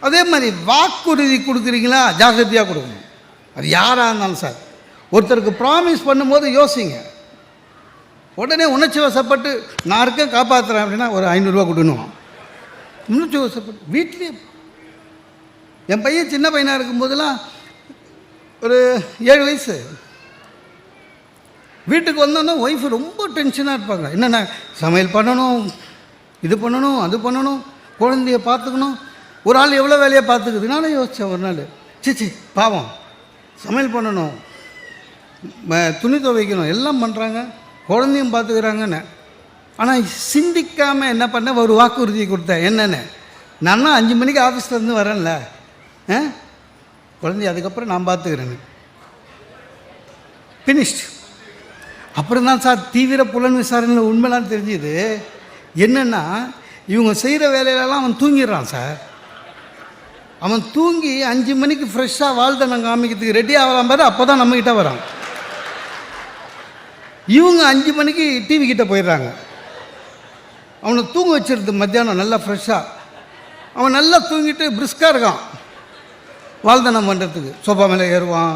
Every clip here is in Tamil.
அதே மாதிரி வாக்குறுதி கொடுக்குறீங்களா? ஜாகிரதையாக கொடுக்கணும். அது யாராக இருந்தாலும் சார். ஒருத்தருக்கு ப்ராமிஸ் பண்ணும்போது யோசிங்க. உடனே உணர்ச்சி வசப்பட்டு நான் இருக்க காப்பாற்றுறேன் அப்படின்னா ஒரு ஐநூறுரூவா கொடுக்கணும். உணர்ச்சி வசப்பட்டு வீட்லேயே. என் பையன் சின்ன பையனாக இருக்கும்போதெல்லாம் ஒரு ஏழு வயசு. வீட்டுக்கு வந்தோன்னா ஒய்ஃப் ரொம்ப டென்ஷனாக இருப்பாங்க. என்னென்ன சமையல் பண்ணணும் இது பண்ணணும் அது பண்ணணும் குழந்தைய பார்த்துக்கணும். ஒரு ஆள் எவ்வளோ வேலையை பார்த்துக்குது? நானும் யோசித்தேன் ஒரு நாள். சிச்சி பாவம். சமையல் பண்ணணும். துணி துவைக்கணும். எல்லாம் பண்ணுறாங்க குழந்தையும் பார்த்துக்கிறாங்கன்னு. ஆனால் சிந்திக்காமல் என்ன பண்ண? ஒரு வாக்குறுதி கொடுத்தேன். என்னென்னு? நான்னா அஞ்சு மணிக்கு ஆஃபீஸ்லேருந்து வரேன்ல. ஆ? குழந்தைய அதுக்கப்புறம் நான் பார்த்துக்கிறேன்னு. ஃபினிஷ்ட் அப்புறம் தான் சார் தீவிர புலன் விசாரணையில் உண்மைலாம் தெரிஞ்சுது. என்னென்னா இவங்க செய்கிற வேலையிலலாம் அவன் தூங்கிடுறான் சார். அவன் தூங்கி அஞ்சு மணிக்கு ஃப்ரெஷ்ஷாக வாழ்த்தனம் காமிக்கிறதுக்கு ரெடி ஆகலாம் பாரு அப்போ தான் நம்மக்கிட்ட வரான். இவங்க அஞ்சு மணிக்கு டிவி கிட்ட போயிடுறாங்க. அவனை தூங்க வச்சிருது மத்தியானம் நல்லா ஃப்ரெஷ்ஷாக அவன் நல்லா தூங்கிட்டு பிரிஸ்காக இருக்கான். வாழ்த்தனம் பண்ணுறதுக்கு சோஃபா மேலே ஏறுவான்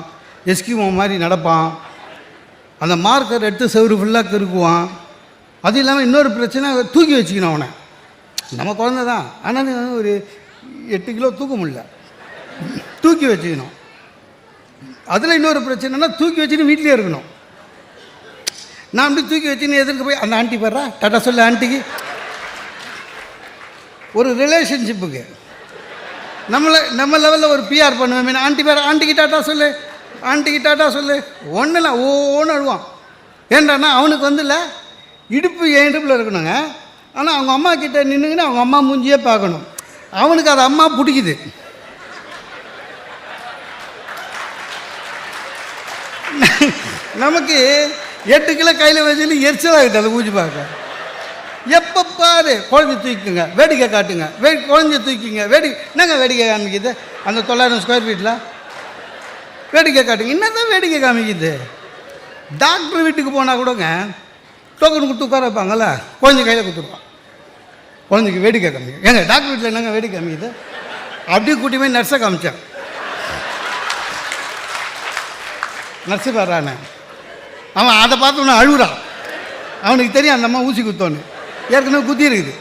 எஸ்கிமோ மாதிரி நடப்பான். அந்த மார்க்கர் எடுத்து செவரு ஃபுல்லாக கிறுக்குவான். அது இல்லாமல் இன்னொரு பிரச்சனை தூக்கி வச்சுக்கணும் அவனை. நம்ம குழந்த தான் ஆனால் ஒரு எட்டு கிலோ தூக்க முடியல. தூக்கி வச்சுக்கணும். அதில் இன்னொரு பிரச்சனைனா தூக்கி வச்சுன்னு வீட்டிலே இருக்கணும். நான் அப்படி தூக்கி வச்சுன்னு எதிர்க்க போய் அந்த ஆண்டி வர்றா டாட்டா சொல்லு ஆண்டிக்கு. ஒரு ரிலேஷன்ஷிப்புக்கு நம்மளை நம்ம லெவலில் ஒரு பிஆர் பண்ணுவேன் ஆண்டி பேர் ஆண்டிக்கு டாட்டா சொல்லு ஆண்டிக்கு டாட்டா சொல்லு. ஒன்றும் ஓன்னு அழுவான். ஏன்டானா அவனுக்கு வந்து இல்லை இடுப்பு என் இடுப்பில் இருக்கணுங்க. ஆனால் அவங்க அம்மா கிட்டே நின்றுங்கன்னா அவங்க அம்மா மூஞ்சியே பார்க்கணும். அவனுக்கு அது அம்மா பிடிக்குது. நமக்கு எட்டு கிலோ கையில் வச்சுட்டு எரிச்சலாகிட்டு அதை ஊஞ்சி பார்க்க. எப்போ பாரு குழந்தை தூக்கிங்க வேடிக்கை காட்டுங்க வே குழந்தை தூக்கிங்க வேடி என்னங்க வேடிக்கை காமிக்குது? அந்த தொள்ளாயிரம் ஸ்கொயர் ஃபீட்டில் வேடிக்கை காட்டுங்க என்னதான் வேடிக்கை காமிக்குது? டாக்டர் வீட்டுக்கு போனால் கூடங்க டோக்கன் கொடுத்து உட்கார வைப்பாங்கல்ல குழந்தை கையில் கொடுத்துருப்பான் குழந்தைக்கு வேடிக்கை காமிக்க. ஏங்க டாக்டர் வீட்டில் என்னங்க வேடிக்கை காமிக்குது? அப்படியே கூட்டி போய் நர்ஸை காமிச்சேன் நர்ஸு வர்றானே. அவன் அதை பார்த்தோன்னே அழுகுறான் அவனுக்கு தெரியும் அந்த அம்மா ஊசி குத்தோன்னு ஏற்கனவே குத்தி இருக்குது.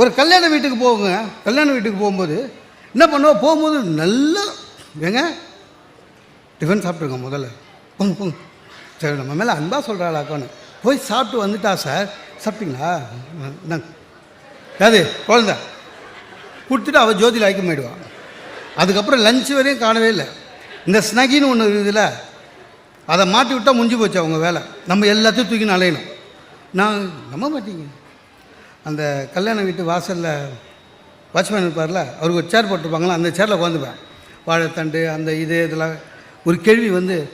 ஒரு கல்யாண வீட்டுக்கு போகுங்க. கல்யாண வீட்டுக்கு போகும்போது என்ன பண்ணுவோம் போகும்போது நல்லா ஏங்க டிஃபன் சாப்பிட்ருங்க முதல்ல. போங்க போங்க. சரி நம்ம மேலே அன்பாக சொல்கிறாளாக்கோன்னு போய் சாப்பிட்டு வந்துட்டா சார் சாப்பிட்டீங்களா? இந்தாங்க அது குழந்த. கொடுத்துட்டு அவள் ஜோதியில் ஐக்கியம் ஆயிடுவான் அதுக்கப்புறம் லஞ்ச் வரையும் காணவே இல்லை. இந்த ஸ்னகின்னு ஒன்று இருக்குதுல்ல அதை மாட்டி விட்டால் முடிஞ்சு போச்சு அவங்க வேலை. நம்ம எல்லாத்தையும் தூக்கி அலையணும். நான் நம்ப மாட்டீங்க. அந்த கல்யாண வீட்டு வாசலில் வாட்ச்மேன் இருப்பார்ல அவருக்கு ஒரு சேர் போட்டிருப்பாங்களா அந்த சேரில் உட்காந்துப்பேன். வாழைத்தண்டு அந்த இது இதெல்லாம். ஒரு கேள்வி வந்து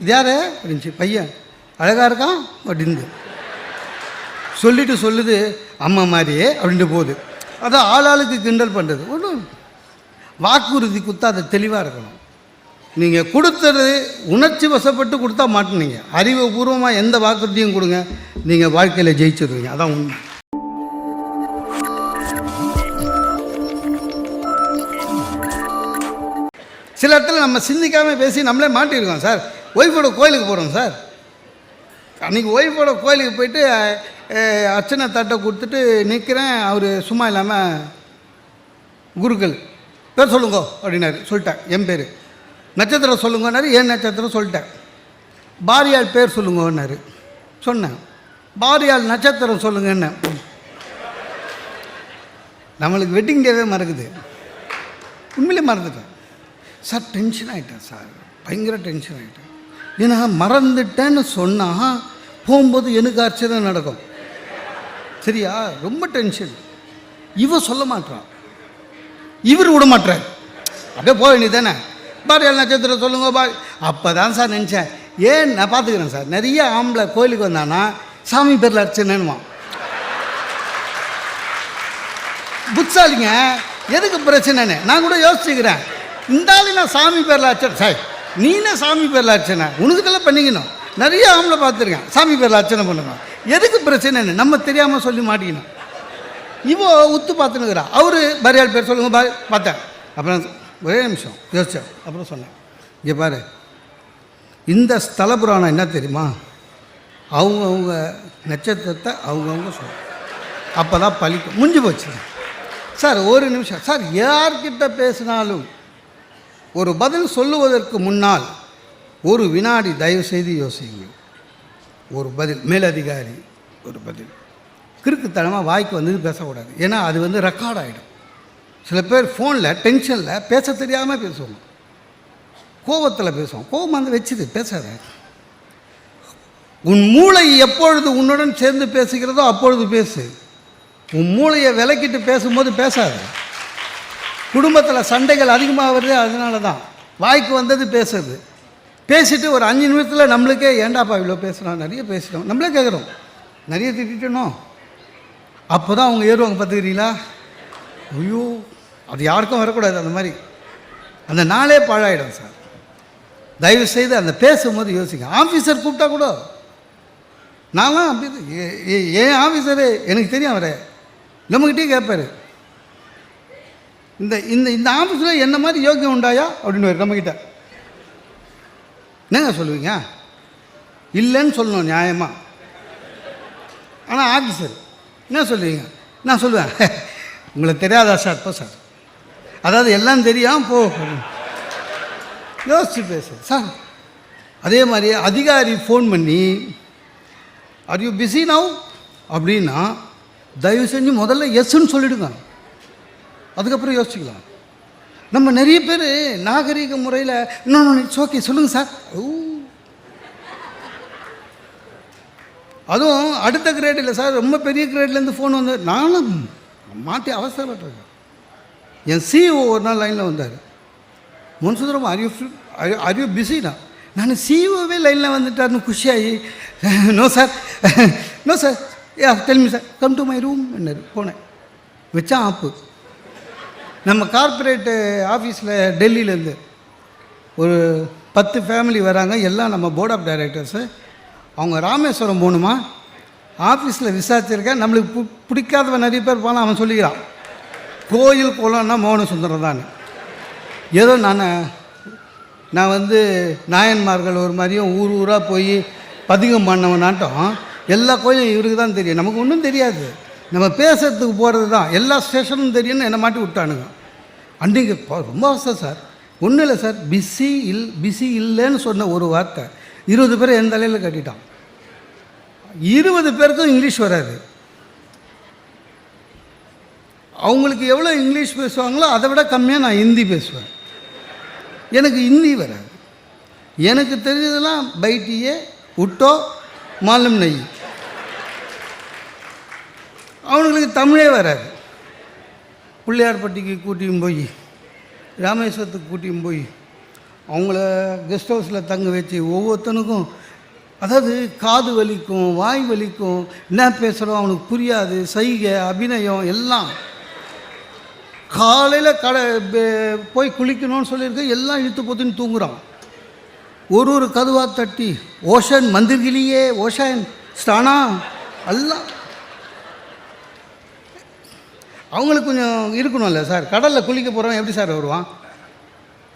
இது யார்? அப்படின்ச்சு பையன். அழகாக இருக்கான்? அப்படின்னு. சொல்லிட்டு சொல்லுது அம்மா மாதிரியே அப்படின்ட்டு போகுது. அதான் ஆளாளுக்கு கிண்டல் பண்ணுறது ஒன்றும் வாக்குறுதி கொடுத்தா அது தெளிவாக இருக்கணும். நீங்கள் கொடுத்தது உணர்ச்சி வசப்பட்டு கொடுத்தா மாட்டினீங்க. அறிவுபூர்வமாக எந்த வாக்குறுதியும் கொடுங்க. நீங்கள் வாழ்க்கையில் ஜெயிச்சிருவீங்க. அதான் உண்மை. சில இடத்துல நம்ம சிந்திக்காமல் பேசி நம்மளே மாட்டியிருக்கோம் சார். ஒய்ஃபோட கோயிலுக்கு போகிறோம் சார். அன்றைக்கி ஒய்ஃபோட கோயிலுக்கு போயிட்டு அர்ச்சனை தட்டை கொடுத்துட்டு நிற்கிறேன் அவர் சும்மா இல்லாமல் குருக்கள். பேர் சொல்லுங்கோ அப்படின்னாரு. சொல்லிட்டேன். என் பேர். நட்சத்திரம் சொல்லுங்கன்னாரு. ஏன் நட்சத்திரம் சொல்லிட்டேன். பாரியாள் பேர் சொல்லுங்கன்னாரு. சொன்னேன். பாரியாள் நட்சத்திரம் சொல்லுங்கன்னு நம்மளுக்கு வெட்டிங் டேவே மறக்குது. உண்மையிலே மறந்துட்டேன். சார் டென்ஷன் ஆகிட்டேன் சார். பயங்கர டென்ஷன் ஆகிட்டேன் ஏன்னா மறந்துட்டேன்னு சொன்னால் போகும்போது எனக்கு ஆச்சரியம் நடக்கும். சரியா? ரொம்ப டென்ஷன் இவன் சொல்ல மாட்டான் இவர் விட மாட்டார் அப்படியே போக வேண்டியது தானே பாரியால் நட்சத்திரம் சொல்லுங்க பா அப்போ தான் சார் நினச்சேன். ஏன் நான் பார்த்துக்கிறேன் சார்? நிறைய ஆம்பளை கோயிலுக்கு வந்தானா சாமி பேரில் அர்ச்சனைன்னுவான் புட்சாலிங்க எதுக்கு பிரச்சனைன்னு? நான் கூட யோசிச்சுக்கிறேன். இந்த ஆளு நான் சாமி பேரில் அர்ச்சனை சார் நீனே சாமி பேரில் அர்ச்சனை உனக்குதெல்லாம் பண்ணிக்கணும். நிறைய ஆம்பளை பார்த்துருக்கேன். சாமி பேரில் அர்ச்சனை பண்ணுங்க. எதுக்கு பிரச்சனைன்னு நம்ம தெரியாமல் சொல்லி மாட்டிக்கணும். இவோ உத்து பார்த்துனுக்குறா அவரு பரியாள் பேர் சொல்லுங்க பாரு பார்த்தேன். அப்புறம் ஒரே நிமிஷம் யோசிச்சேன். அப்புறம் சொன்னேன். இங்கே பாரு. இந்த ஸ்தல புராணம் என்ன தெரியுமா? அவங்கவுங்க நட்சத்திரத்தை அவங்கவுங்க சொல்லும் அப்போ தான் பழிக்கும் முடிஞ்சு போச்சு. சார் ஒரு நிமிஷம். சார் யார்கிட்ட பேசினாலும் ஒரு பதில் சொல்லுவதற்கு முன்னால் ஒரு வினாடி தயவு செய்து யோசிங்க. ஒரு பதில் மேலதிகாரி ஒரு பதில். கிறுக்குத்தனமாக வாய்க்கு வந்து பேசக்கூடாது. ஏன்னா அது வந்து ரெக்கார்ட் ஆகிடும் சில பேர் ஃபோனில் டென்ஷனில் பேச தெரியாமல் பேசுவோம் கோபத்தில் பேசுவோம் கோபம் வந்து வச்சுது பேசாத. உன் மூளை எப்பொழுது உன்னுடன் சேர்ந்து பேசுகிறதோ அப்பொழுது பேசு. உன் மூளையை விலக்கிட்டு பேசும்போது பேசாத. குடும்பத்தில் சண்டைகள் அதிகமாக வருது அதனால தான் வாய்க்கு வந்தது பேசுறது பேசிட்டு ஒரு அஞ்சு நிமிஷத்தில் நம்மளுக்கே ஏண்டாப்பா இவ்வளோ பேசுகிறோம் நிறைய பேசிட்டோம் நம்மளே கேட்குறோம் நிறைய திட்டணும் அப்போ தான் அவங்க ஏறுவாங்க பார்த்துக்கிறீங்களா? ஐயோ அது யாருக்கும் வரக்கூடாது அந்த மாதிரி. அந்த நாளே பாழாயிடும் சார். தயவு செய்து அந்த பேசும்போது யோசிங்க. ஆஃபீஸர் கூப்பிட்டா கூட நான்லாம் அப்படி ஏ- ஏ- ஏன் ஆஃபீஸரு எனக்கு தெரியும் அவரே. நம்மகிட்டே கேட்பார் இந்த இந்த இந்த ஆஃபீஸில் என்ன மாதிரி யோக்கியம் உண்டாயா? அப்படின்னு நம்மக்கிட்ட என்னங்க சொல்லுவீங்க? இல்லைன்னு சொல்லணும் நியாயமாக ஆனால் ஆஃபீஸர் என்ன சொல்லுவீங்க? நான் சொல்லுவேன்? உங்களுக்கு தெரியாதா சார் போ சார்? அதாவது எல்லாம் தெரியும் போ. யோசிச்சு பேசு. சார் அதே மாதிரி அதிகாரி ஃபோன் பண்ணி ஆர் யூ பிஸி நவ் அப்படின்னா தயவு செஞ்சு முதல்ல எஸ்ன்னு சொல்லிவிடுங்க அதுக்கப்புறம் யோசிச்சுக்கலாம். நம்ம நிறைய பேர் நாகரிக முறையில் இன்னொன்று இட்ஸ் ஓகே சொல்லுங்கள் சார். ஓ. அதுவும் அடுத்த கிரேட் இல்லை சார் ரொம்ப பெரிய கிரேட்லேருந்து ஃபோன் வந்து நானும் மாட்டி அவசரப்பட்டிருக்கேன். என் சிஇஓ ஒரு நாள் லைனில் வந்தார். முன்சுந்தரம் ஆர் யூ ஆர் யூ பிஸினா நான் சிஇஓவே லைனில் வந்துட்டார்னு குஷியாகி no sir no sir yeah tell me sir come to my room என்ன போனேன். வச்சா ஆப்பு. நம்ம கார்ப்பரேட்டு ஆஃபீஸில் டெல்லியிலேருந்து ஒரு பத்து ஃபேமிலி வராங்க. எல்லாம் நம்ம போர்ட் ஆஃப் டைரக்டர்ஸு அவங்க ராமேஸ்வரம் போகணுமா? ஆஃபீஸில் விசாரிச்சிருக்கேன். நம்மளுக்கு பு பிடிக்காதவன் நிறைய பேர் போனால் அவன் சொல்லிக்கிறான். கோயில் குளம்னா மோகன சுந்தரம் தான். ஏதோ நான் நான் வந்து நாயன்மார்கள் ஒரு மாதிரியும் ஊர் ஊராக போய் பதிகம் பண்ணவனாட்டம். எல்லா கோயிலும் இவருக்கு தான் தெரியும். நமக்கு ஒன்றும் தெரியாது. நம்ம பேசுறதுக்கு போகிறது தான் எல்லா ஸ்டேஷனும் தெரியும்னு என்னை மாட்டி விட்டானுங்க. அன்றைக்கு ரொம்ப அவசரம் சார். ஒன்றும் இல்லை சார். பிஸி இல் பிஸி இல்லைன்னு சொன்ன ஒரு வார்த்தை. இருபது பேர் என் தலையில் கட்டிட்டான். இருபது பேருக்கும் இங்கிலீஷ் வராது. அவங்களுக்கு எவ்வளோ இங்கிலீஷ் பேசுவாங்களோ அதை விட கம்மியாக நான் ஹிந்தி பேசுவேன். எனக்கு ஹிந்தி வராது. எனக்கு தெரிஞ்சதெல்லாம் பைட்டியே உட்டோ மாலும் நெய். அவனுங்களுக்கு தமிழே வராது. பிள்ளையார்பட்டிக்கு கூட்டியும் போய் ராமேஸ்வரத்துக்கு கூட்டியும் போய் அவங்கள கெஸ்ட் ஹவுஸில் தங்க வச்சு ஒவ்வொருத்தனுக்கும் அதாவது காது வலிக்கும் வாய் வலிக்கும் என்ன பேசுகிறோம் அவனுக்கு புரியாது சைகை அபிநயம் எல்லாம். காலையில் கடை போய் குளிக்கணும்னு சொல்லியிருக்கு எல்லாம் இழுத்து போத்துன்னு தூங்குறான். ஒரு ஒரு கதுவாக தட்டி ஓஷன் மந்திர்கிலியே ஓஷன் ஸ்டானா எல்லாம். அவங்களுக்கு கொஞ்சம் இருக்கணும்ல சார். கடலில் குளிக்க போகிறவன் எப்படி சார் வருவான்?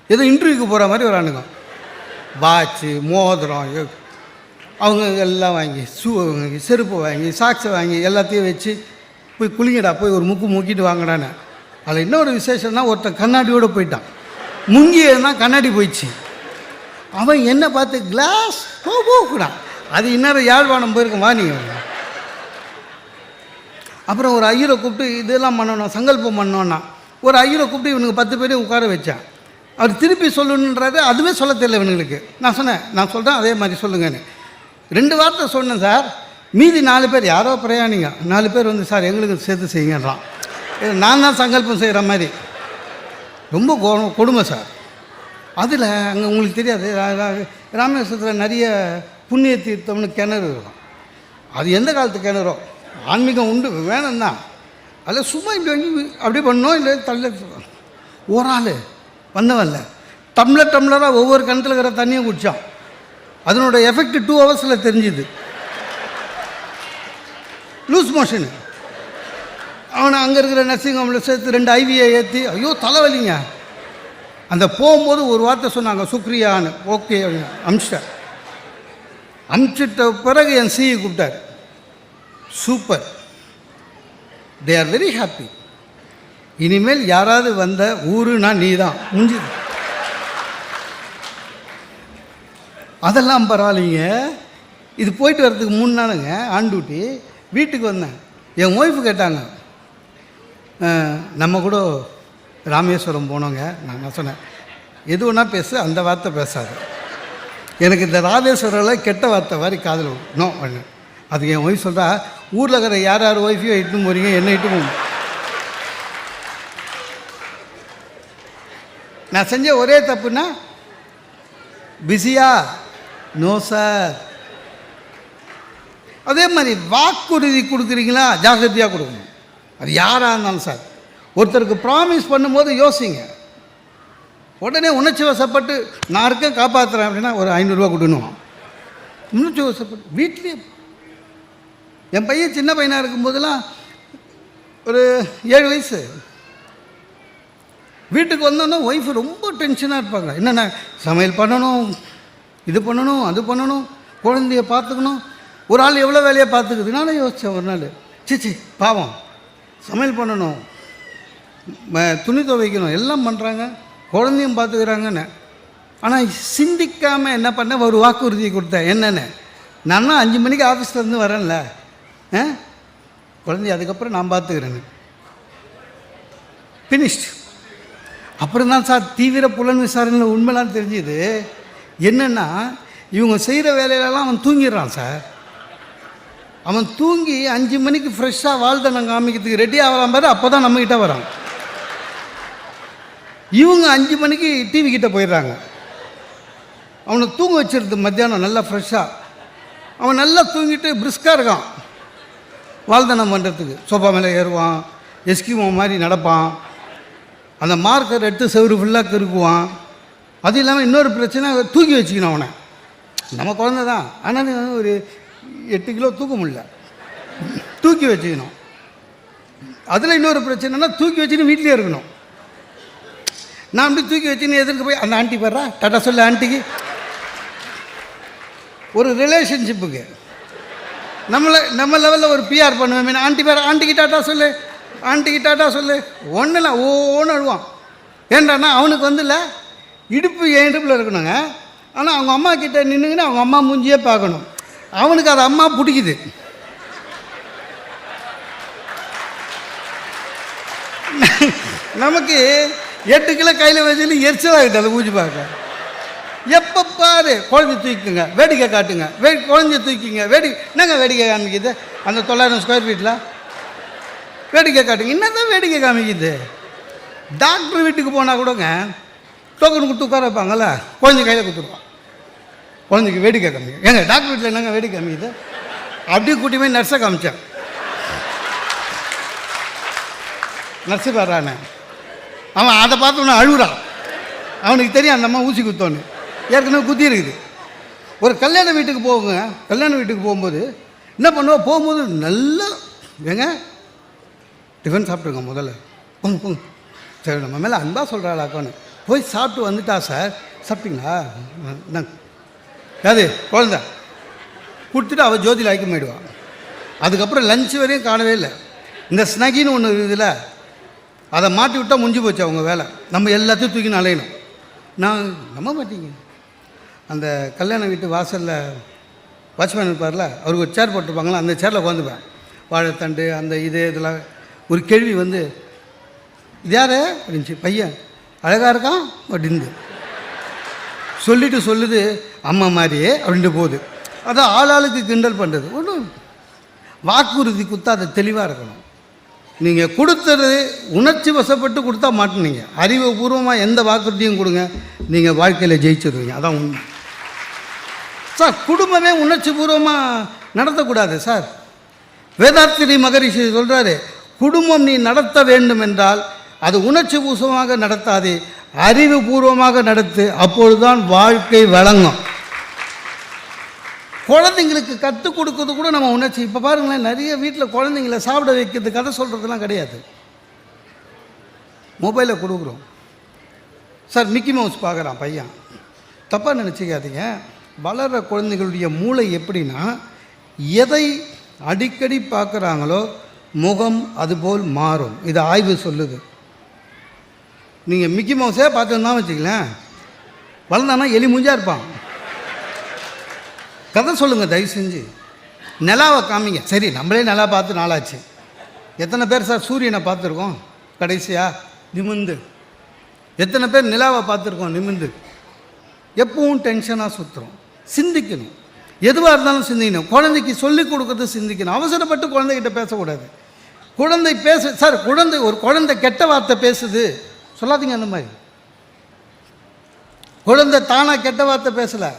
ஏதோ இன்டர்வியூக்கு போகிற மாதிரி வரானுங்க வாட்சு மோதிரம் அவங்க எல்லாம் வாங்கி ஷூ வாங்கி செருப்பு வாங்கி சாக்ஸை வாங்கி எல்லாத்தையும் வச்சு போய் குளிங்கடா போய் ஒரு முக்கு முக்கிட்டு வாங்கடான்னு. அதில் இன்னொரு விசேஷம்னா ஒருத்தன் கண்ணாடியோடு போயிட்டான். முங்கியதுனா கண்ணாடி போயிடுச்சு. அவன் என்ன பார்த்து கிளாஸ் போ அது இன்னொரு யாழ்ப்பாணம் போயிருக்குமா நீங்கள் அப்புறம் ஒரு ஐயரை கூப்பிட்டு இதெல்லாம் பண்ணணும் சங்கல்பம் பண்ணோன்னா ஒரு ஐயரை கூப்பிட்டு இவனுக்கு பத்து பேரையும் உட்கார வச்சேன் அவர் திருப்பி சொல்லணுன்றாரு அதுவே சொல்ல தெரியல இவனுங்களுக்கு. நான் சொன்னேன் நான் சொல்கிறேன் அதே மாதிரி சொல்லுங்கன்னு. ரெண்டு வார்த்தை சொன்னேன் சார். மீதி நாலு பேர் யாரோ பிரயாணிங்க. நாலு பேர் வந்து சார் எங்களுக்கு சேர்த்து செய்யுங்கன்றான். இது நான் தான் சங்கல்பம் செய்கிற மாதிரி. ரொம்ப கொடுமை சார். அதில் அங்கே உங்களுக்கு தெரியாது ராமேஸ்வரத்தில் நிறைய புண்ணிய தீர்த்தம்னு கிணறு இருக்கும். அது எந்த காலத்து கிணறோ? ஆன்மீகம் உண்டு வேணும் தான் அதில் சும்மா இப்படி வாங்கி அப்படி பண்ணோம் இல்லை தள்ள. ஒரு ஆள் வந்தவன்ல. டம்ளர் டம்ளராக ஒவ்வொரு கிணத்துல இருக்கிற தண்ணியும் குடித்தான் அதனோட எஃபெக்ட் டூ ஹவர்ஸில் தெரிஞ்சுது. லூஸ் மோஷனு அவனை அங்கே இருக்கிற நர்சிங் ஹோமில் சேர்த்து ரெண்டு ஐவியை ஏற்றி ஐயோ தலைவலிங்க. அந்த போகும்போது ஒரு வார்த்தை சொன்னாங்க சுக்ரியான்னு. ஓகே அப்படின்னு அமிச்சிட்டார். அமிச்சிட்ட பிறகு என் சிஇ கூப்பிட்டார். Super. They are very happy இனிமேல் யாராவது வந்த ஊருனா நீ தான் முடிஞ்சுது அதெல்லாம் பரவாயில்லைங்க. இது போயிட்டு வர்றதுக்கு மூணு நாளுங்க ஆண்டூட்டி வீட்டுக்கு வந்தேன். என் ஒய்ஃபு கேட்டாங்க. நம்ம கூட ராமேஸ்வரம் போனோங்க. நான் சொன்னேன். எது ஒன்றா பேசு அந்த வார்த்தை பேசாது. எனக்கு இந்த ராமேஸ்வரில் கெட்ட வார்த்தை மாதிரி காதல் நோ பண்ணு அதுக்கு என் ஒய்ஃப் சொல்கிறா ஊரில் இருக்கிற யார் யார் ஒய்ஃபையோ இட்டுன்னு போகிறீங்க என்ன இட்டு போங்க. நான் செஞ்ச ஒரே தப்புன்னா பிஸியா? நோ சார் அதே மாதிரி வாக்குறுதி கொடுக்குறீங்களா? ஜாகிரதையாக கொடுக்கணும். அது யாராக இருந்தாலும் சார் ஒருத்தருக்கு ப்ராமிஸ் பண்ணும்போது யோசிங்க. உடனே உணர்ச்சி வசப்பட்டு நான் இருக்கேன் காப்பாற்றுறேன் அப்படின்னா ஒரு ஐநூறுரூவா கொடுக்கணும் உணர்ச்சி வசப்பட்டு வீட்லேயே என் பையன் சின்ன பையனாக இருக்கும்போதெல்லாம் ஒரு ஏழு வயசு. வீட்டுக்கு வந்தோன்னா ஒய்ஃப் ரொம்ப டென்ஷனாக இருப்பாங்க. என்னென்ன சமையல் பண்ணணும் இது பண்ணணும் அது பண்ணணும் குழந்தைய பார்த்துக்கணும். ஒரு ஆள் எவ்வளோ வேலையை பார்த்துக்குது? நானும் யோசித்தேன் ஒரு நாள். சிச்சி பாவம். சமையல் பண்ணணும். துணி துவைக்கணும். எல்லாம் பண்ணுறாங்க குழந்தையும் பார்த்துக்கிறாங்கன்னு. ஆனால் சிந்திக்காமல் என்ன பண்ண? ஒரு வாக்குறுதி கொடுத்தேன். என்னென்னு. நான் அஞ்சு மணிக்கு ஆஃபீஸ்லேருந்து வரேன்ல. குழந்தைய அதுக்கப்புறம் நான் பார்த்துக்கிறேன்னு ஃபினிஷ்ட் அப்புறம் தான் சார் தீவிர புலன் விசாரணையில் உண்மைலாம் தெரிஞ்சுது. என்னென்னா இவங்க செய்கிற வேலையிலலாம் அவன் தூங்கிடுறான் சார். அவன் தூங்கி அஞ்சு மணிக்கு ஃப்ரெஷ்ஷாக வாழ்தனம் காமிக்கிறதுக்கு ரெடி ஆகலாம் பாரு அப்போ தான் நம்மக்கிட்ட வரான். இவங்க அஞ்சு மணிக்கு டிவி கிட்ட போயிடுறாங்க. அவனை தூங்க வச்சிருது மத்தியானம் நல்லா ஃப்ரெஷ்ஷாக அவன் நல்லா தூங்கிட்டு பிரிஸ்காக இருக்கான். வாழ்தனம் பண்ணுறதுக்கு சோஃபா மேலே ஏறுவான் எஸ்கிமோ மாதிரி நடப்பான். அந்த மார்க்கர் எடுத்து செவரு ஃபுல்லாக கிறுக்குவான் அது இல்லாமல் இன்னொரு பிரச்சனை தூக்கி வச்சுக்கணும் அவனை. நம்ம குழந்த தான். ஆனால் ஒரு எட்டு கிலோ தூக்க முடியல. தூக்கி வச்சுக்கணும். அதில் இன்னொரு பிரச்சனைனா தூக்கி வச்சுன்னு வீட்டிலே இருக்கணும். நான் அப்படி தூக்கி வச்சுன்னு எதிர்க்க போய் அந்த ஆண்டி வர்றா டாட்டா சொல்ல ஆண்டிக்கு ஒரு ரிலேஷன்ஷிப்புக்கு நம்மளை நம்ம லெவலில் ஒரு பிஆர் பண்ணுவேன். ஆண்டி பேர் ஆண்டிக்கு டாட்டா சொல்லு. ஆண்டிக்கு டாட்டா சொல்லு. ஒன்றும் ஓன்னு அழுவான். ஏன்டானா அவனுக்கு வந்து இல்லை இடுப்பு என் இடுப்பில் இருக்கணுங்க. ஆனால் அவங்க அம்மா கிட்ட நின்றுங்கன்னா அவங்க அம்மா மூஞ்சியே பார்க்கணும். அவனுக்கு அது அம்மா பிடிக்குது. நமக்கு எட்டு கிலோ கையில் வச்சுட்டு எரிச்சலாகிட்டு அதை ஊஞ்சி பார்க்க. எப்போ பாரு குழந்தை தூக்கிங்க வேடிக்கை காட்டுங்க. வே குழந்தைய தூக்கிங்க வேடி என்னங்க வேடிக்கை காமிக்குது? அந்த தொள்ளாயிரம் ஸ்கொயர் ஃபீட்டில் வேடிக்கை காட்டுங்க. என்னதான் வேடிக்கை காமிக்குது? டாக்டர் வீட்டுக்கு போனால் கூடங்க டோக்கன் கொடுத்து உட்கார வைப்பாங்கல்ல குழந்தை கையில் கொடுத்துருவான். குழந்தைக்கு வேடிக்கை காமிக்க ஏங்க டாக்டர் வீட்டில் என்னங்க வேடிக்கை காமிக்குது? அப்படியே கூட்டி போய் நர்ஸை காமிச்சேன். நர்ஸு வர்றானே. அவன் அதை பார்த்தோன்னே அழுகுறான். அவனுக்கு தெரியும் அந்த அம்மா ஊசி குத்தோன்னு ஏற்கனவே குத்தி இருக்குது. ஒரு கல்யாண வீட்டுக்கு போகுங்க. கல்யாண வீட்டுக்கு போகும்போது என்ன பண்ணுவோம் போகும்போது நல்லா ஏங்க டிஃபன் சாப்பிட்ருங்க முதல்ல. போங்க போங்க சரி நம்ம மேலே அன்பாக சொல்கிறாளாக்கான்னு போய் சாப்பிட்டு வந்துட்டா சார். சாப்பிட்டீங்களா? என்ன? அது குழந்த. கொடுத்துட்டு அவள் ஜோதியில் அழைக்க போயிடுவான் அதுக்கப்புறம் லஞ்ச் வரையும் காணவே இல்லை. இந்த ஸ்னகின்னு ஒன்று இருக்குதுல்ல அதை மாட்டி விட்டால் முடிஞ்சு போச்சு அவங்க வேலை. நம்ம எல்லாத்தையும் தூக்கி அலையணும். நான் நம்ப மாட்டீங்க. அந்த கல்யாண வீட்டு வாசலில் வாட்ச்மேன் இருப்பார்ல அவருக்கு ஒரு சேர் போட்டிருப்பாங்களா அந்த சேரில் உட்காந்துப்பேன் வாழைத்தண்டு அந்த இது இதெல்லாம். ஒரு கேள்வி வந்து இது யார்? அப்படின்ச்சு பையன். அழகாக இருக்கான்? அப்படின்னு சொல்லிட்டு சொல்லுது அம்மா மாதிரியே அப்படின்ட்டு போகுது. அதான் ஆளாளுக்கு கிண்டல் பண்ணுறது ஒன்றும் வாக்குறுதி கொடுத்தா அது தெளிவாக இருக்கணும். நீங்கள் கொடுத்தது உணர்ச்சி வசப்பட்டு கொடுத்தா மாட்டினீங்க அறிவுபூர்வமாக எந்த வாக்குறுதியும் கொடுங்க. நீங்கள் வாழ்க்கையில் ஜெயிச்சிருவீங்க. அதான் உண்மை. சார் குடும்பமே உணர்ச்சி பூர்வமாக நடத்தக்கூடாது சார். வேதாத்திரி மகரிஷி சொல்கிறாரு குடும்பம் நீ நடத்த வேண்டும் என்றால் அது உணர்ச்சி பூர்வமாக நடத்தாதே அறிவுபூர்வமாக நடத்து அப்பொழுதுதான் வாழ்க்கை வழங்கும் குழந்தைங்களுக்கு கற்றுக் கொடுக்கறது கூட நம்ம உணர்ச்சி. இப்போ பாருங்களேன் நிறைய வீட்டில் குழந்தைங்கள சாப்பிட வைக்கிறது கதை சொல்கிறதுலாம் கிடையாது. மொபைலில் கொடுக்குறோம். சார் மிக்கி மவுஸ் பார்க்குறான் பையன். தப்பாக நினச்சிக்காதீங்க. வளர்கிற குழந்தைகளுடைய மூளை எப்படின்னா எதை அடிக்கடி பார்க்குறாங்களோ முகம் அதுபோல் மாறும். இது ஆய்வு சொல்லுது. நீங்கள் மிக்கி மவுஸே பார்த்துருந்தா வச்சுக்கலேன் வளர்ந்தானா எலி மூஞ்சா இருப்பான். கதை சொல்லுங்கள் தயவு செஞ்சு. நிலாவை காமிங்க. சரி நம்மளே நிலா பார்த்து நாளாச்சு. எத்தனை பேர் சார் சூரியனை பார்த்துருக்கோம்? கடைசியாக நிமிந்து. எத்தனை பேர் நிலாவை பார்த்துருக்கோம்? நிமிந்து. எப்பவும் டென்ஷனாக சுற்றுறோம் சிந்திக்கணும். எதுவாக இருந்தாலும் சிந்திக்கணும். குழந்தைக்கு சொல்லிக் கொடுக்கறது சிந்திக்கணும். அவசரப்பட்டு குழந்தைகிட்ட பேசக்கூடாது. குழந்தை பேச சார் குழந்தை ஒரு குழந்தை கெட்ட வார்த்தை பேசுது. சொல்லாதீங்க அந்த மாதிரி. குழந்தை தானாக கெட்ட வார்த்தை பேசலை.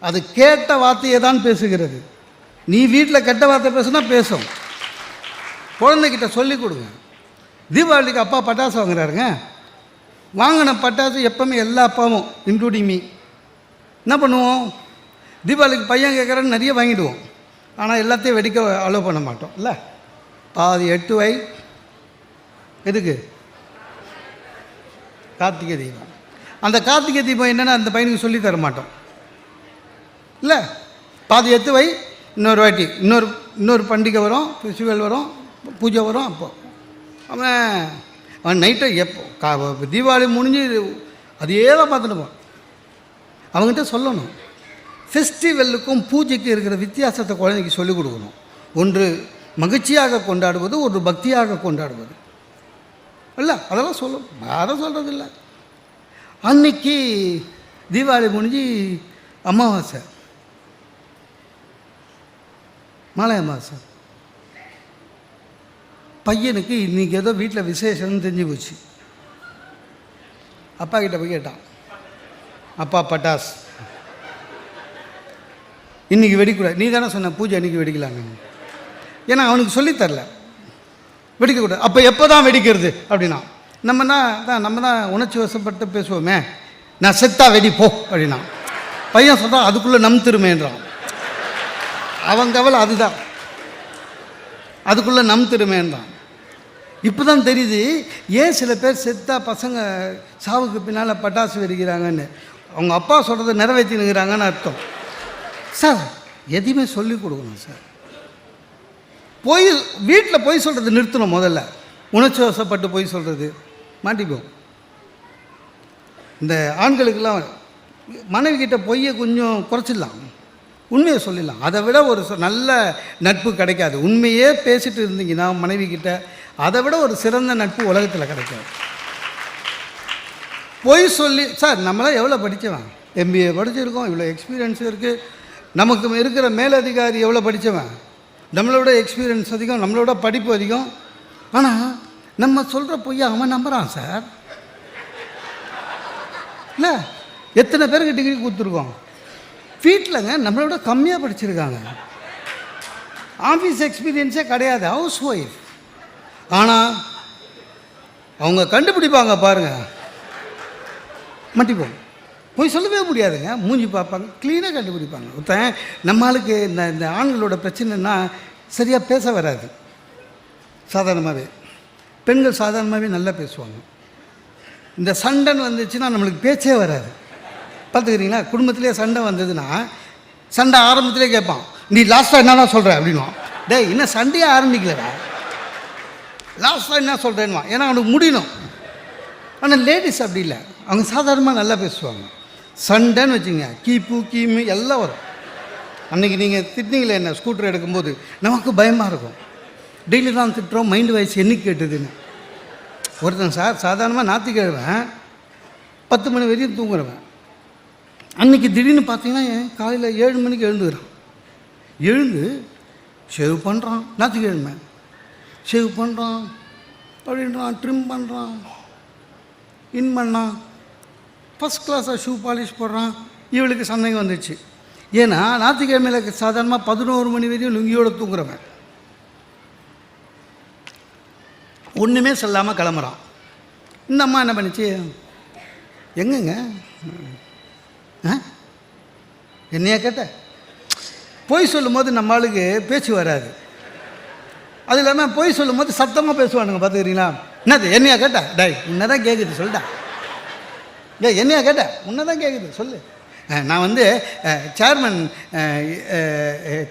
அது கேட்ட வார்த்தையை தான் பேசுகிறது. நீ வீட்டில் கெட்ட வார்த்தை பேசுனா பேசும். குழந்தைகிட்ட சொல்லி கொடுங்க. தீபாவளிக்கு அப்பா பட்டாசு வாங்குறாருங்க. வாங்கின பட்டாசு எப்பவுமே எல்லா அப்பாவும் இன்க்ளூடிங் மீ என்ன பண்ணுவோம்? தீபாவளிக்கு பையன் கேட்குறேன்னு நிறைய வாங்கிடுவோம். ஆனால் எல்லாத்தையும் வெடிக்க அலோவ் பண்ண மாட்டோம். இல்லை? பாதி எட்டு வை. எதுக்கு? கார்த்திகை தீபம். அந்த கார்த்திகை தீபம் என்னென்னு அந்த பையனுக்கு சொல்லி தர மாட்டோம். இல்லை? பாதி எத்து வை இன்னொரு வாட்டி. இன்னொரு இன்னொரு பண்டிகை வரும் ஃபெஸ்டிவல் வரும் பூஜை வரும் அப்போ. அவன் அவன் நைட்டை எப்போ கா தீபாவளி முடிஞ்சு அதே தான் பார்த்துட்டு போவான். அவங்ககிட்ட சொல்லணும். ஃபெஸ்டிவலுக்கும் பூஜைக்கும் இருக்கிற வித்தியாசத்தை குழந்தைக்கு சொல்லிக் கொடுக்கணும். ஒன்று மகிழ்ச்சியாக கொண்டாடுவது ஒன்று பக்தியாக கொண்டாடுவது. இல்லை அதெல்லாம் சொல்லும். யாரும் சொல்கிறது இல்லை அன்னைக்கு தீபாவளி முடிஞ்சு அமாவாசை. மலை அமாவாசை. பையனுக்கு இன்றைக்கி ஏதோ வீட்டில் விசேஷம்னு தெரிஞ்சு போச்சு. அப்பா கிட்ட போய் கேட்டான். அப்பா பட்டாஸ் இன்றைக்கி வெடிக்கூடாது. நீ தானே சொன்ன பூஜை அன்றைக்கி வெடிக்கலாங்க ஏன்னா அவனுக்கு சொல்லித்தரல வெடிக்கக்கூடாது. அப்போ எப்போ தான் வெடிக்கிறது? அப்படின்னா நம்மனா தான் நம்ம தான் உணர்ச்சி வசப்பட்டு பேசுவோமே. நான் செத்தா வெடி போ அப்படின்னா. பையன் சொல்கிறான் அதுக்குள்ளே நம் திருமேன்றான். அவன் கவலை அதுதான். அதுக்குள்ளே நம் திருமேன்றான். இப்போ தான் தெரியுது ஏன் சில பேர் செத்தா பசங்க சாவுக்கு பின்னால் பட்டாசு வெடிக்கிறாங்கன்னு? அவங்க அப்பா சொல்கிறத நிறைவேற்றினுங்கிறாங்கன்னு அர்த்தம். சார் எதையுமே சொல்லி கொடுக்கணும் சார். பொய் வீட்டில் பொய் சொல்கிறது நிறுத்தணும் முதல்ல. உணர்ச்சி வசப்பட்டு பொய் சொல்கிறது மாட்டிப்போம். இந்த ஆண்களுக்கெல்லாம் மனைவி கிட்ட பொய்யை கொஞ்சம் குறைச்சிடலாம். உண்மையை சொல்லிடலாம். அதை விட ஒரு நல்ல நட்பு கிடைக்காது. உண்மையே பேசிட்டு இருந்தீங்கன்னா மனைவி கிட்ட அதை விட ஒரு சிறந்த நட்பு உலகத்தில் கிடைக்காது பொய் சொல்லி சார் நம்மளாம் எவ்வளோ படித்தவன் எம்பிஏ படிச்சிருக்கோம் இவ்வளோ எக்ஸ்பீரியன்ஸ் இருக்குது நமக்கு இருக்கிற மேலதிகாரி எவ்வளோ படித்தவன் நம்மளோட எக்ஸ்பீரியன்ஸ் அதிகம் நம்மளோட படிப்பு அதிகம். ஆனால் நம்ம சொல்கிற பொய்யை அவன் நம்புகிறான் சார் இல்லை? எத்தனை பேருக்கு டிகிரி கொடுத்துருக்கோம்? வீட்டிலங்க நம்மளோட கம்மியாக படிச்சிருக்காங்க. ஆஃபீஸ் எக்ஸ்பீரியன்ஸே கிடையாது ஹவுஸ் ஒய்ஃப் ஆனால் அவங்க கண்டுபிடிப்பாங்க பாருங்கள் மாட்டிப்போம் போய் சொல்லவே முடியாதுங்க. மூஞ்சி பார்ப்பாங்க க்ளீனாக கண்டுபிடிப்பாங்க. ஒருத்தன் நம்மளுக்கு இந்த இந்த ஆண்களோட பிரச்சனைனா சரியாக பேச வராது. சாதாரணமாகவே பெண்கள் சாதாரணமாகவே நல்லா பேசுவாங்க. இந்த சண்டைன்னு வந்துச்சுன்னா நம்மளுக்கு பேச்சே வராது. பார்த்துக்கிறீங்களா? குடும்பத்திலே சண்டை வந்ததுன்னா சண்டை ஆரம்பத்திலே கேட்பான். நீ லாஸ்ட்டாக என்னடா சொல்கிற அப்படின்வான் டேய் இன்னும் சண்டையே ஆரம்பிக்கலடா. லாஸ்ட்டாக என்ன சொல்கிறேன்னுவா ஏன்னா அவனுக்கு முடியணும். ஆனால் லேடிஸ் அப்படி இல்லை. அவங்க சாதாரணமாக நல்லா பேசுவாங்க. சண்டைன்னு வச்சுங்க. கீப்பு கீமு எல்லாம் வரும். அன்றைக்கி நீங்கள் திட்டினீங்களே என்ன? ஸ்கூட்டர் எடுக்கும்போது நமக்கு பயமாக இருக்கும். டெய்லி தான் திட்டுறோம் மைண்டு வயசு என்னைக்கு கேட்டுதுன்னு. ஒருத்தன் சார் சாதாரணமாக ஞாத்திக்கிழமை பத்து மணி வரையும் தூங்குறவன். அன்றைக்கி திடீர்னு பார்த்தீங்கன்னா காலையில் ஏழு மணிக்கு எழுந்துக்கிறான். எழுந்து ஷேவ் பண்ணுறான் ஞாத்திக்கிழமை ஷேவ் பண்ணுறான் அப்படின்றான் ட்ரிம் பண்ணுறான் இன் பண்ணான். ஃபஸ்ட் கிளாஸாக ஷூ பாலிஷ் போடுறான். இவளுக்கு சந்தேகம் வந்துச்சு. ஏன்னா ஞாயிற்றுக்கிழமையில் சாதாரணமாக பதினோரு மணி வரையும் லுங்கியோடு தூங்குறவன். ஒன்றுமே சொல்லாமல் கிளம்புறான். இந்த அம்மா என்ன பண்ணுச்சு? எங்கங்க? ஆ? என்னையா கேட்ட? பொய் சொல்லும்போது நம்ம ஆளுக்கு பேச்சு வராது. அது இல்லாமல் பொய் சொல்லும்போது சத்தமாக பேசுவானுங்க பார்த்துக்கிறீங்களா என்னது என்னையா கேட்டா? டாய் உன்னை தான் கேட்குது சொல்லிட்டா டேய் என்னையா கேட்டேன் உன்னை தான் கேட்குது சொல்லு நான் வந்து சேர்மன்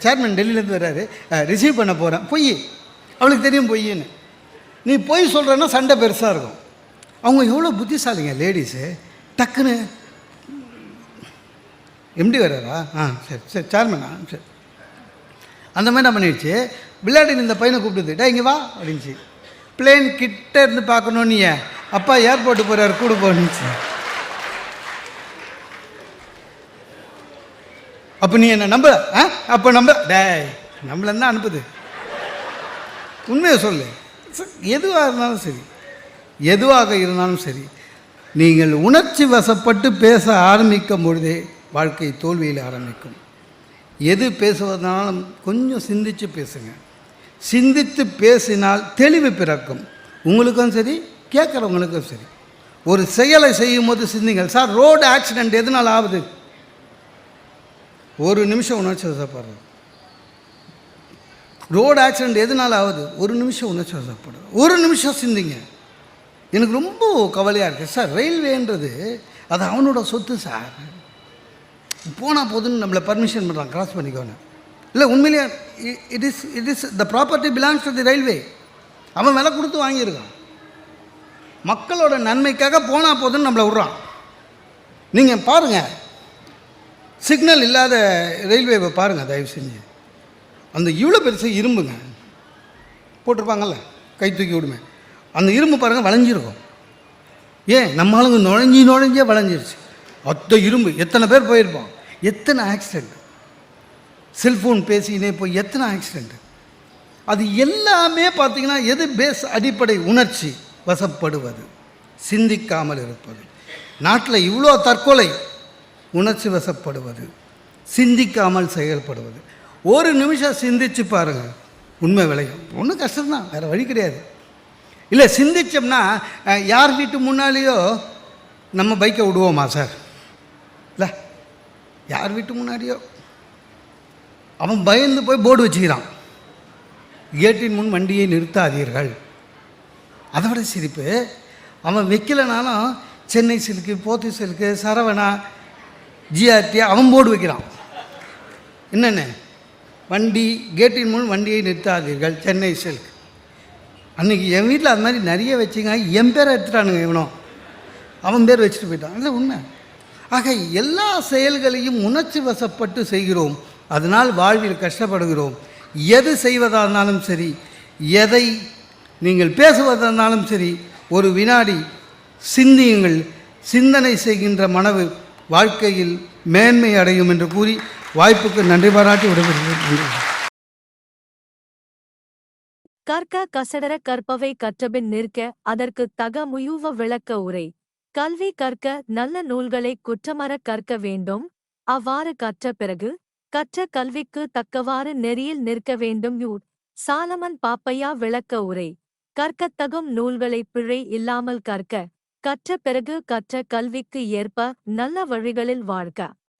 சேர்மன் டெல்லியிலேருந்து வர்றாரு. ரிசீவ் பண்ண போகிறேன் பொய். அவளுக்கு தெரியும் பொய்ன்னு. நீ பொய் சொல்கிறேன்னா சண்டை பெருசாக இருக்கும். அவங்க எவ்வளோ புத்திசாலிங்க லேடிஸு டக்குன்னு. எம்டி வர்றாரா? ஆ சரி சரி சேர்மனா சரி. அந்த மாதிரி என்ன பண்ணிடுச்சு. விளையாட்டு இந்த பையனை கூப்பிடுது டே இங்கே வா அப்படின்ச்சு பிளேன் கிட்ட இருந்து பார்க்கணும் நீ அப்பா ஏர்போர்ட்டு போகிறார் கூட போனுச்சு அப்போ நீ என்ன நம்ப ஆ? அப்போ நம்ப டேய் நம்மள தான் அனுப்புது? உண்மையை சொல்லு. எதுவாக இருந்தாலும் சரி. எதுவாக இருந்தாலும் சரி. நீங்கள் உணர்ச்சி வசப்பட்டு பேச ஆரம்பிக்கும் பொழுதே வாழ்க்கை தோல்வியில் ஆரம்பிக்கும். எது பேசுவதனாலும் கொஞ்சம் சிந்தித்து பேசுங்க. சிந்தித்து பேசினால் தெளிவு பிறக்கும். உங்களுக்கும் சரி கேட்குறவங்களுக்கும் சரி. ஒரு செயலை செய்யும் போது சிந்திங்கள். சார் ரோடு ஆக்சிடெண்ட் எதனால் ஆகுது? ஒரு நிமிஷம் உணர்ச்சி வசப்படுறது ரோடு ஆக்சிடெண்ட் எதனால ஆகுது? ஒரு நிமிஷம் உணர்ச்சி வசப்படுறது ஒரு நிமிஷம் சிந்திங்க. எனக்கு ரொம்ப கவலையாக இருக்குது சார் ரயில்வேன்றது அது அவனோட சொத்து சார். போனால் போதுன்னு நம்மளை பர்மிஷன் பண்ணுறான் கிராஸ் பண்ணிக்கோன்னு இல்லை உண்மையிலேயே it is it is the property belongs to the railway அவன் விலை கொடுத்து வாங்கியிருக்கான். மக்களோட நன்மைக்காக போனால் போதுன்னு நம்மளை விட்றான். நீங்கள் பாருங்கள் சிக்னல் இல்லாத ரயில்வேவை பாருங்கள் தயவு செஞ்சு. அந்த இவ்வளோ பெருசு இரும்புங்க. போட்டிருப்பாங்கல்ல கை தூக்கி விடுமே. அந்த இரும்பு பாருங்கள் வளைஞ்சிருக்கும். ஏன்? நம்ம ஆளுங்க நுழைஞ்சி நுழைஞ்சே வளைஞ்சிருச்சு. அத்த இரும்பு எத்தனை பேர் போயிருப்போம்? எத்தனை ஆக்சிடெண்ட் செல்ஃபோன் பேசினே போய் எத்தனை ஆக்சிடெண்ட்டு அது எல்லாமே பார்த்தீங்கன்னா எது பேஸ் அடிப்படை உணர்ச்சி வசப்படுவது? சிந்திக்காமல் இருப்பது. நாட்டில் இவ்வளோ தற்கொலை. உணர்ச்சி வசப்படுவது சிந்திக்காமல் செயல்படுவது. ஒரு நிமிஷம் சிந்திச்சு பாருங்கள் உண்மை விளையும். ஒன்றும் கஷ்டம்தான் வேறு வழி கிடையாது. இல்லை சிந்திச்சோம்னா யார் வீட்டு முன்னாலேயோ நம்ம பைக்கை விடுவோமா சார்? இல்லை யார் வீட்டு முன்னாடியோ? அவன் பயந்து போய் போர்டு வச்சுக்கிறான். கேட்டின் முன் வண்டியை நிறுத்தாதீர்கள். அதை விட சிரிப்பு அவன் வைக்கலைனாலும் Chennai silk Pothys silk Saravana GRT அவன் போர்டு வைக்கிறான். என்னென்ன? வண்டி கேட்டின் முன் வண்டியை நிறுத்தாதீர்கள் சென்னை சில்க் அன்றைக்கி என் வீட்டில் அது மாதிரி நிறைய வச்சுங்க. என் பேரை எடுத்துட்டானுங்க இவனும் அவன் பேர் வச்சுட்டு போயிட்டான். இல்லை உண்மை. ஆக எல்லா செயல்களையும் உணர்ச்சி வசப்பட்டு செய்கிறோம். அதனால் வாழ்வில் கஷ்டப்படுகிறோம். எது செய்வதாக இருந்தாலும் சரி எதை நீங்கள் பேசுவதாக இருந்தாலும் சரி ஒரு வினாடி சிந்தியுங்கள். சிந்தனை செய்கின்ற மனவு வாழ்க்கையில் மேன்மை அடையும் என்று கூறி வாய்ப்புக்கு நன்றி பாராட்டி விடைபெறுகிறேன். கற்க கசடர கற்பவை கற்றபின் நிற்க அதற்கு தக முயுவ விளக்க உரை. கல்வி கற்க நல்ல நூல்களை குற்றமற கற்க வேண்டும். அவ்வாறு கற்ற பிறகு கற்ற கல்விக்கு தக்கவாறு நெறியில் நிற்க வேண்டும் யூர். சாலமன் பாப்பையா விளக்க உரை. கற்கத்தகும் நூல்களை பிழை இல்லாமல் கற்க. கற்ற பிறகு கற்ற கல்விக்கு ஏற்ப நல்ல வழிகளில் வாழ்க.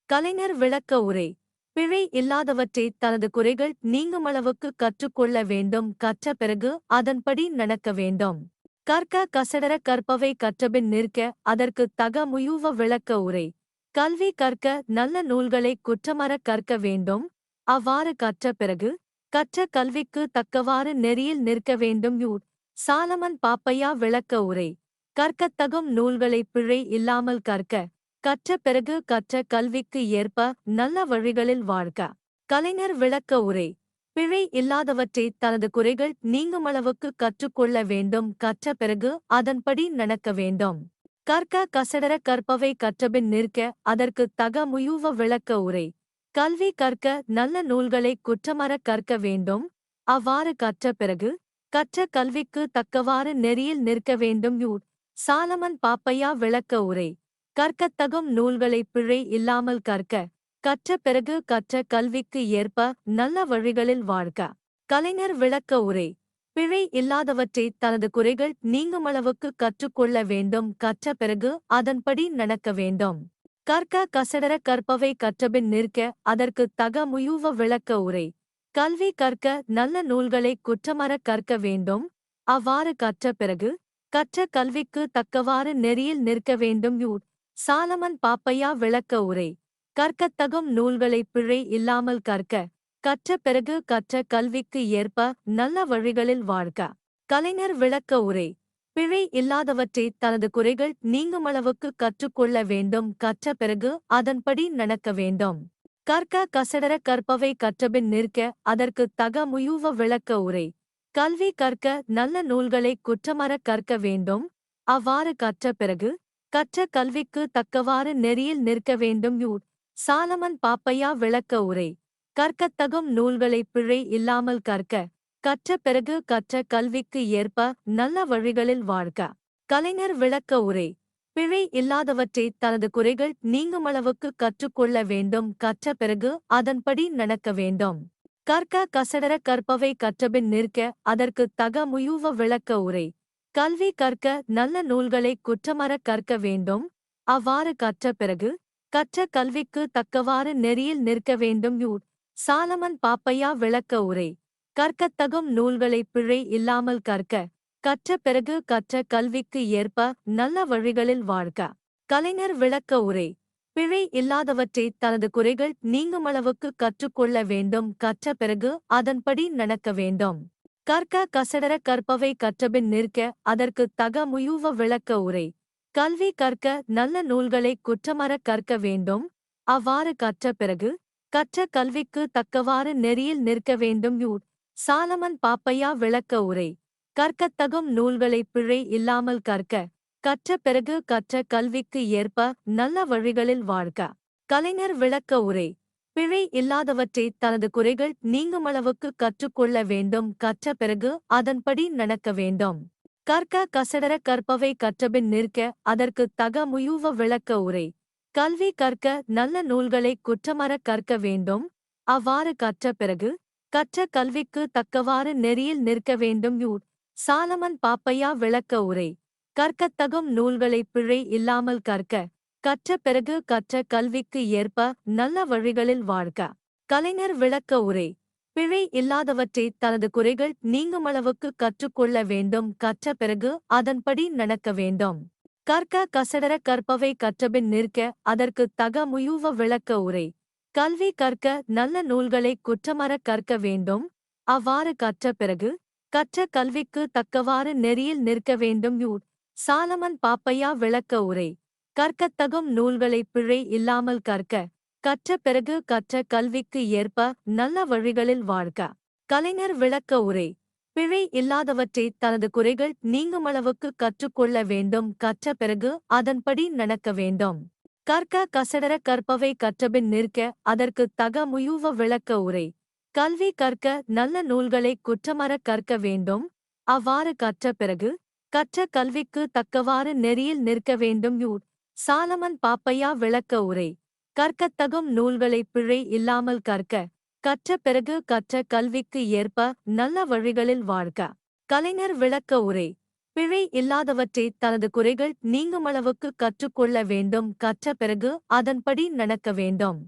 கலைஞர் விளக்க உரை. பிழை இல்லாதவற்றை தனது குறைகள் நீங்குமளவுக்கு கற்றுக்கொள்ள வேண்டும். கற்ற பிறகு அதன்படி நடக்க வேண்டும். கற்க கசடர கற்பவை கற்றபின் நிற்க அதற்கு தக முயுவ விளக்க உரை. கல்வி கற்க நல்ல நூல்களை குற்றமற கற்க வேண்டும். அவ்வாறு கற்ற பிறகு கற்ற கல்விக்கு தக்கவாறு நெறியில் நிற்க வேண்டும் யூர் சாலமன் பாப்பையா விளக்க உரை. கற்கத்தகும் நூல்களை பிழை இல்லாமல் கற்க கற்ற பிறகு கற்ற கல்விக்கு ஏற்ப நல்ல வழிகளில் வாழ்க. கலைஞர் விளக்க உரை பிழை இல்லாதவற்றை தனது குறைகள் நீங்குமளவுக்கு கற்றுக்கொள்ள வேண்டும் கற்ற பிறகு அதன்படி நடக்க வேண்டும். கற்க கசடர கற்பவை கற்றபின் நிற்க அதற்கு தகமுயுவ விளக்க உரை. கல்வி கற்க நல்ல நூல்களை குற்றமர கற்க வேண்டும் அவ்வாறு கற்ற பிறகு கற்ற கல்விக்கு தக்கவாறு நெறியில் நிற்க வேண்டும் யூர் சாலமன் பாப்பையா விளக்க உரை. கற்கத்தகும் நூல்களை பிழை இல்லாமல் கற்க. கற்ற பிறகு கற்ற கல்விக்கு ஏற்ப நல்ல வழிகளில் வாழ்க. கலைஞர் விளக்க உரை. பிழை இல்லாதவற்றை தனது குறைகள் நீங்குமளவுக்கு கற்றுக்கொள்ள வேண்டும். கற்ற பிறகு அதன்படி நடக்க வேண்டும். கற்க கசடர கற்பவை கற்றபின் நிற்க. அதற்கு தகமுயூவ விளக்க உரை. கல்வி கற்க நல்ல நூல்களை குற்றமற கற்க வேண்டும். அவ்வாறு கற்ற பிறகு கற்ற கல்விக்கு தக்கவாறு நெறியில் நிற்க வேண்டும் யூர். சாலமன் பாப்பையா விளக்க உரை. கற்கத்தகும் நூல்களை பிழை இல்லாமல் கற்க. கற்ற பிறகு கற்ற கல்விக்கு ஏற்ப நல்ல வழிகளில் வாழ்க. கலைஞர் விளக்க உரை. பிழை இல்லாதவற்றை தனது குறைகள் நீங்குமளவுக்கு கற்றுக்கொள்ள வேண்டும் கற்ற பிறகு அதன்படி நடக்க வேண்டும். கற்க கசடர கற்பவை கற்றபின் நிற்க அதற்கு தக முயூவ விளக்க உரை. கல்வி கற்க நல்ல நூல்களை குற்றமற கற்க வேண்டும். அவ்வாறு கற்ற பிறகு கற்ற கல்விக்கு தக்கவாறு நெறியில் நிற்க வேண்டும். யூர் சாலமன் பாப்பையா விளக்க உரை. கற்கத்தகும் நூல்களை பிழை இல்லாமல் கற்க. கற்ற பிறகு கற்ற கல்விக்கு ஏற்ப நல்ல வழிகளில் வாழ்க. கலைஞர் விளக்க உரை. பிழை இல்லாதவற்றை தனது குறைகள் நீங்குமளவுக்கு கற்றுக்கொள்ள வேண்டும். கற்ற பிறகு அதன்படி நடக்க வேண்டும். கற்க கசடர கற்பவை கற்றபின் நிற்க அதற்கு தக முயூவ விளக்க உரை. கல்வி கற்க நல்ல நூல்களை குற்றமற கற்க வேண்டும் அவ்வாறு கற்ற பிறகு கற்ற கல்விக்கு தக்கவாறு நெறியில் நிற்க வேண்டும் யூர். சாலமன் பாப்பையா விளக்க உரை. கற்கத்தகும் நூல்களை பிழை இல்லாமல் கற்க கற்ற பிறகு கற்ற கல்விக்கு ஏற்ப நல்ல வழிகளில் வாழ்க. கலைஞர் விளக்க உரை. பிழை இல்லாதவற்றை தனது குறைகள் நீங்குமளவுக்கு கற்றுக்கொள்ள வேண்டும். கற்ற பிறகு அதன்படி நடக்க வேண்டும். கற்க கசடர கற்பவை கற்றபின் நிற்க அதற்கு தக முயூவ விளக்க உரை. கல்வி கற்க நல்ல நூல்களை குற்றமற கற்க வேண்டும். அவ்வாறு கற்ற பிறகு கற்ற கல்விக்கு தக்கவாறு நெறியில் நிற்க வேண்டும். யூர் சாலமன் பாப்பையா விளக்க உரை. கற்கத்தகும் நூல்களை பிழை இல்லாமல் கற்க. கற்ற பிறகு கற்ற கல்விக்கு ஏற்ப நல்ல வழிகளில் வாழ்க. கலைஞர் விளக்க உரை. பிழை இல்லாதவற்றை தனது குறைகள் நீங்குமளவுக்கு கற்றுக்கொள்ள வேண்டும். கற்ற பிறகு அதன்படி நடக்க வேண்டும். கற்க கசடர கற்பவை கற்றபின் நிற்க அதற்கு தக முயூவ விளக்க உரை. கல்வி கற்க நல்ல நூல்களை குற்றமர கற்க வேண்டும். அவ்வாறு கற்ற பிறகு கற்ற கல்விக்கு தக்கவாறு நெறியில் நிற்க வேண்டும். யூர் சாலமன் பாப்பையா விளக்க உரை. கற்கத்தகும் நூல்களை பிழை இல்லாமல் கற்க கற்ற பிறகு கற்ற கல்விக்கு ஏற்ப நல்ல வழிகளில் வாழ்க. கலைஞர் விளக்க உரை பிழை இல்லாதவற்றை தனது குறைகள் நீங்குமளவுக்கு கற்றுக்கொள்ள வேண்டும் கற்ற பிறகு அதன்படி நடக்க வேண்டும். கற்க கசடர கற்பவை கற்றபின் நிற்க அதற்கு தக முயூவ விளக்க உரை. கல்வி கற்க நல்ல நூல்களை குற்றமற கற்க வேண்டும் அவ்வாறு கற்ற பிறகு கற்ற கல்விக்கு தக்கவாறு நெறியில் நிற்க வேண்டும் யூர் சாலமன் பாப்பையா விளக்க உரை. கற்கத்தகும் நூல்களை பிழை இல்லாமல் கற்க. கற்ற பிறகு கற்ற கல்விக்கு ஏற்ப நல்ல வழிகளில் வாழ்க. கலைஞர் விளக்க உரை. பிழை இல்லாதவற்றை தனது குறைகள் நீங்குமளவுக்கு கற்றுக்கொள்ள வேண்டும். கற்ற பிறகு அதன்படி நடக்க வேண்டும். கற்க கசடர கற்பவை கற்றபின் நிற்க. அதற்கு தக முயூவ விளக்க உரை. கல்வி கற்க நல்ல நூல்களை குற்றமற கற்க வேண்டும். அவ்வாறு கற்ற பிறகு கற்ற கல்விக்கு தக்கவாறு நெறியில் நிற்க வேண்டும் யூர். சாலமன் பாப்பையா விளக்க உரை. கற்கத்தகும் நூல்களை பிழை இல்லாமல் கற்க. கற்ற பிறகு கற்ற கல்விக்கு ஏற்ப நல்ல வழிகளில் வாழ்க. கலைஞர் விளக்க உரை. பிழை இல்லாதவற்றை தனது குறைகள் நீங்குமளவுக்கு கற்றுக்கொள்ள வேண்டும். கற்ற பிறகு அதன்படி நடக்க வேண்டும்.